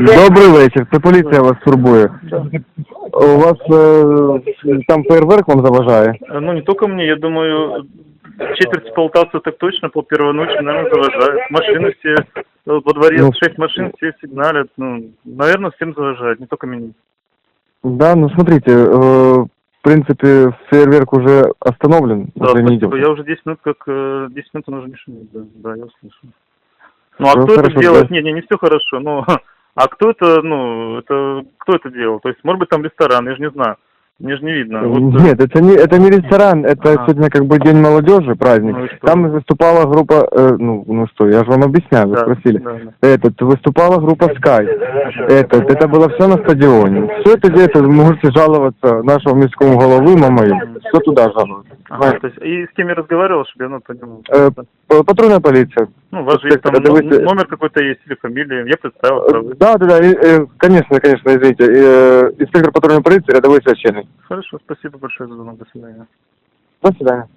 Добрий вечір, це поліція вас турбує. У вас е, там фейерверк вам заважає? Э, Ну, не только мне, я думаю, четверть полтавцев так точно, пол первого ночи, наверное, завожают. Машины все, э, во дворе Ну. шесть машин, все сигналят. Ну, наверное, всем завожают, не только мне. Да, ну смотрите, э, в принципе, фейерверк уже остановлен, Да, уже не спасибо. идет. Я уже 10 минут, как э, 10 минут он уже не шумит, да, да, я услышал. Ну, а Ну, кто хорошо, это делает? да. Не, не, не все хорошо, но... А кто это, ну, это, кто это делал? То есть, может быть, там ресторан, я же не знаю. Мне же не видно. Вот, э, Нет, это не, это не ресторан, это Ага. сегодня как бы День молодежи, праздник. Ну? Там выступала группа, э, ну, ну что, я же вам объясняю, вы да, спросили. да, да. Этот, выступала группа Sky. Этот, это было все на стадионе. Все это где-то, вы можете жаловаться нашему мирскому головы, мамою. Все туда жаловаться. Ага, то есть, и с кем я разговаривал, чтобы я ну, понимал? Э, Патрульная полиция. Ну, у вас же есть там вы- но- номер какой-то есть или фамилия. Я представил, Э, правда. Да, да, да, э, э, конечно, конечно, извините. Э, Инспектор патрульной полиции, рядовой священник. Хорошо, спасибо большое за звонок. До свидания. До свидания.